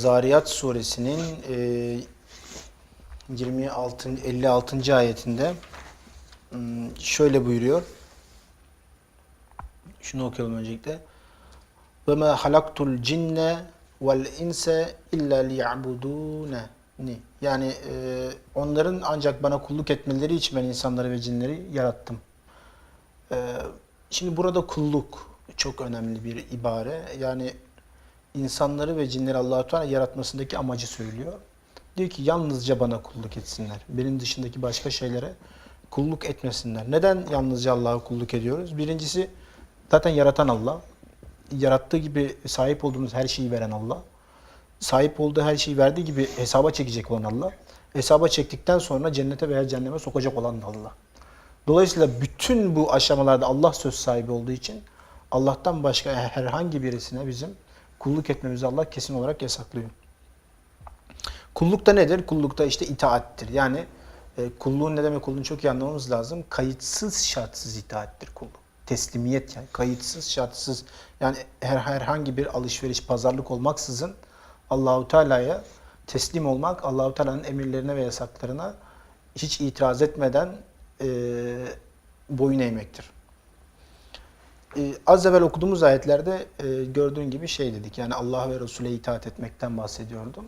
Zariyat suresinin e, 26 56. ayetinde hmm, şöyle buyuruyor. Şunu okuyalım öncelikle. Ve ma halaktul cinne vel inse illa liya'budune. Yani e, onların ancak bana kulluk etmeleri için ben insanları ve cinleri yarattım. E, şimdi burada kulluk çok önemli bir ibare. Yani insanları ve cinleri Allahu Teala yaratmasındaki amacı söylüyor. Diyor ki yalnızca bana kulluk etsinler. Benim dışındaki başka şeylere kulluk etmesinler. Neden yalnızca Allah'a kulluk ediyoruz? Birincisi zaten yaratan Allah. Yarattığı gibi sahip olduğumuz her şeyi veren Allah. Sahip olduğu her şeyi verdiği gibi hesaba çekecek olan Allah. Hesaba çektikten sonra cennete veya cehenneme sokacak olan da Allah. Dolayısıyla bütün bu aşamalarda Allah söz sahibi olduğu için Allah'tan başka herhangi birisine bizim kulluk etmemizi Allah kesin olarak yasaklıyor. Kulluk da nedir? Kulluk da işte itaattir. Yani e, kulluğun ne demek olduğunu çok iyi anlamamız lazım. Kayıtsız şartsız itaattir kulluk. Teslimiyet yani kayıtsız şartsız yani her herhangi bir alışveriş pazarlık olmaksızın Allahu Teala'ya teslim olmak, Allahu Teala'nın emirlerine ve yasaklarına hiç itiraz etmeden e, boyun eğmektir. E, az evvel okuduğumuz ayetlerde e, gördüğün gibi şey dedik. Yani Allah ve Resul'e itaat etmekten bahsediyordum.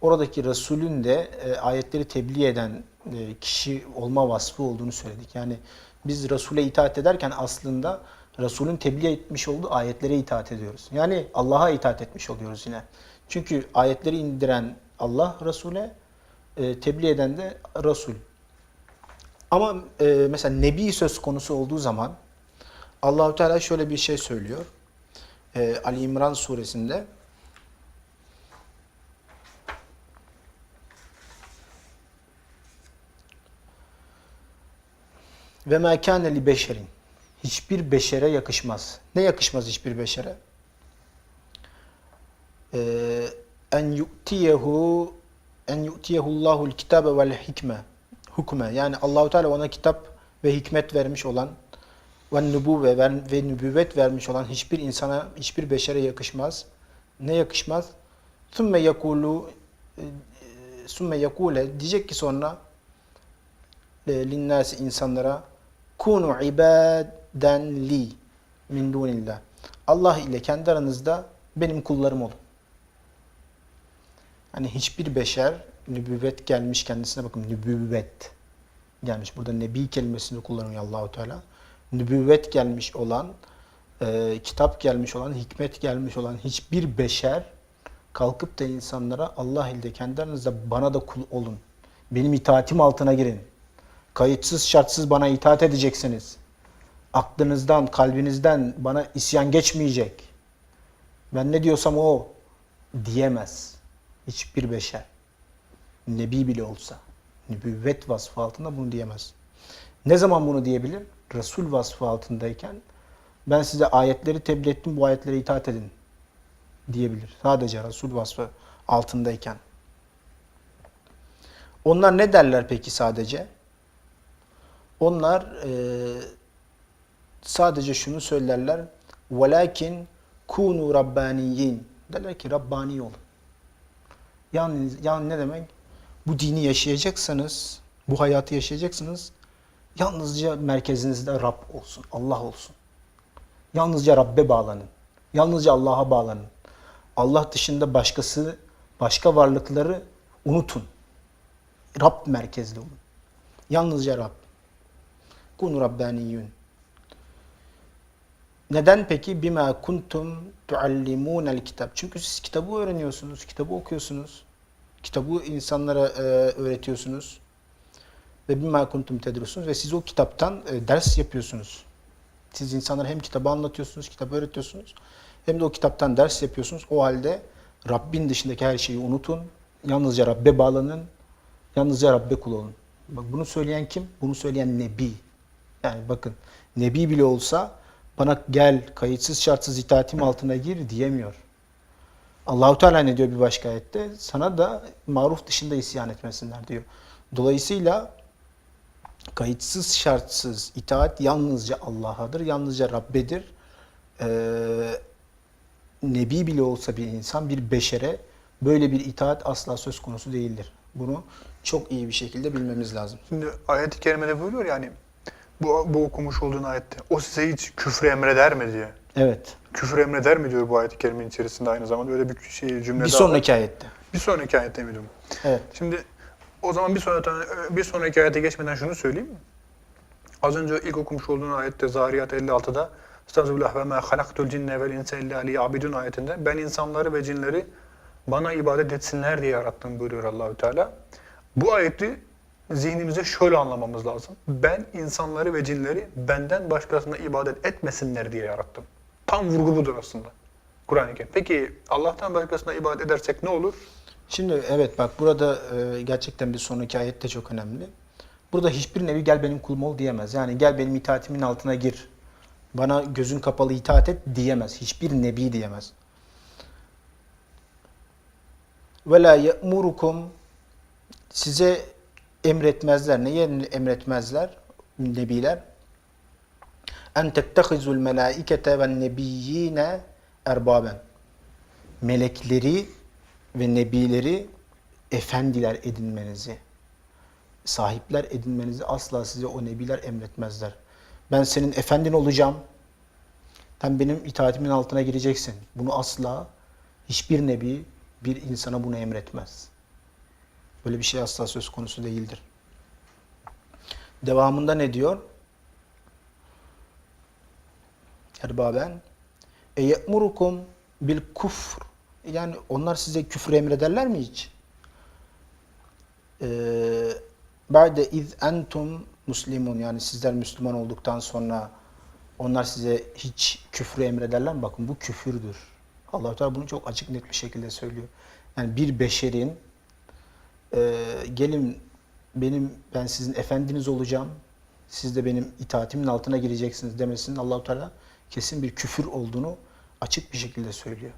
Oradaki Resul'ün de e, ayetleri tebliğ eden e, kişi olma vasfı olduğunu söyledik. Yani biz Resul'e itaat ederken aslında Resul'ün tebliğ etmiş olduğu ayetlere itaat ediyoruz. Yani Allah'a itaat etmiş oluyoruz yine. Çünkü ayetleri indiren Allah Resul'e, tebliğ eden de Resul. Ama mesela Nebi söz konusu olduğu zaman Allahu Teala şöyle bir şey söylüyor. E, Ali İmran suresinde Ve mâ kâne li beşerin. Hiçbir beşere yakışmaz. Ne yakışmaz hiçbir beşere? Ee, en yu'tiyehu en yu'tiyehullahul kitabe vel hikme. Hukme. Yani Allahu Teala ona kitap ve hikmet vermiş olan ve nübüvve ve nübüvvet vermiş olan hiçbir insana, hiçbir beşere yakışmaz. Ne yakışmaz? Sümme yakulu sümme yakule diyecek ki sonra linnâsi insanlara kunu ibaden li min dunillah. Allah ile kendi aranızda benim kullarım olun. Hani hiçbir beşer nübüvvet gelmiş kendisine bakın nübüvvet gelmiş. Burada nebi kelimesini kullanıyor Allahu Teala. Nübüvvet gelmiş olan, e, kitap gelmiş olan, hikmet gelmiş olan hiçbir beşer kalkıp da insanlara Allah ile kendi aranızda bana da kul olun. Benim itaatim altına girin. Kayıtsız şartsız bana itaat edeceksiniz. Aklınızdan, kalbinizden bana isyan geçmeyecek. Ben ne diyorsam o diyemez. Hiçbir beşer. Nebi bile olsa. Nübüvvet vasfı altında bunu diyemez. Ne zaman bunu diyebilir? Resul vasfı altındayken ben size ayetleri tebliğ ettim bu ayetlere itaat edin diyebilir. Sadece Resul vasfı altındayken. Onlar ne derler peki sadece? Onlar e, sadece şunu söylerler. وَلَكِنْ kunu rabbaniyin. Derler ki Rabbani olun. Yani, yani ne demek? Bu dini yaşayacaksanız, bu hayatı yaşayacaksınız. Yalnızca merkezinizde Rab olsun, Allah olsun. Yalnızca Rabbe bağlanın. Yalnızca Allah'a bağlanın. Allah dışında başkası, başka varlıkları unutun. Rab merkezli olun. Yalnızca Rab. Kunu Rabbaniyyun. Neden peki? Bima kuntum tuallimunel kitap. Çünkü siz kitabı öğreniyorsunuz, kitabı okuyorsunuz. Kitabı insanlara e, öğretiyorsunuz. Ve bima kuntum tedrusunuz ve siz o kitaptan e, ders yapıyorsunuz. Siz insanlara hem kitabı anlatıyorsunuz, kitabı öğretiyorsunuz. Hem de o kitaptan ders yapıyorsunuz. O halde Rabbin dışındaki her şeyi unutun. Yalnızca Rabbe bağlanın. Yalnızca Rabbe kul olun. Bak bunu söyleyen kim? Bunu söyleyen Nebi. Yani bakın Nebi bile olsa bana gel kayıtsız şartsız itaatim altına gir diyemiyor. Allahu Teala ne diyor bir başka ayette? Sana da maruf dışında isyan etmesinler diyor. Dolayısıyla kayıtsız şartsız itaat yalnızca Allah'adır, yalnızca Rabbedir. Ee, Nebi bile olsa bir insan bir beşere Böyle bir itaat asla söz konusu değildir. Bunu çok iyi bir şekilde bilmemiz lazım. Şimdi ayet-i kerimede buyuruyor yani bu, bu okumuş olduğun ayette o size hiç küfür emreder mi diye. Evet. Küfür emreder mi diyor bu ayet-i kerimenin içerisinde aynı zamanda öyle bir şey cümle Bir daha var. sonraki ayette. Bir sonraki ayette mi diyorum. Evet. Şimdi o zaman bir sonraki, bir sonraki ayete geçmeden şunu söyleyeyim. Az önce ilk okumuş olduğun ayette Zariyat 56'da Estağfirullah ve ma halaktul cinne vel insa illa liya'budun ayetinde ben insanları ve cinleri bana ibadet etsinler diye yarattım buyuruyor Allahü Teala. Bu ayeti zihnimize şöyle anlamamız lazım. Ben insanları ve cinleri benden başkasına ibadet etmesinler diye yarattım. Tam vurgu budur aslında. Kur'an-ı Kerim. Peki Allah'tan başkasına ibadet edersek ne olur? Şimdi evet bak burada e, gerçekten bir sonraki ayet de çok önemli. Burada hiçbir nevi gel benim kulum ol diyemez. Yani gel benim itaatimin altına gir. Bana gözün kapalı itaat et diyemez. Hiçbir nebi diyemez. Ve la ye'murukum size emretmezler. Neye emretmezler? Nebiler. En tettehizul melaikete ve nebiyyine erbaben. Melekleri ve nebileri efendiler edinmenizi, sahipler edinmenizi asla size o nebiler emretmezler. Ben senin efendin olacağım. Sen benim itaatimin altına gireceksin. Bunu asla hiçbir nebi bir insana bunu emretmez. Böyle bir şey asla söz konusu değildir. Devamında ne diyor? Erbaben e ye'murukum bil kufr yani onlar size küfür emrederler mi hiç? Ee, Ba'de iz entum muslimun yani sizler Müslüman olduktan sonra onlar size hiç küfrü emrederler mi? Bakın bu küfürdür. Allah Teala bunu çok açık net bir şekilde söylüyor. Yani bir beşerin e, gelin benim ben sizin efendiniz olacağım. Siz de benim itaatimin altına gireceksiniz demesinin Allah Teala kesin bir küfür olduğunu açık bir şekilde söylüyor.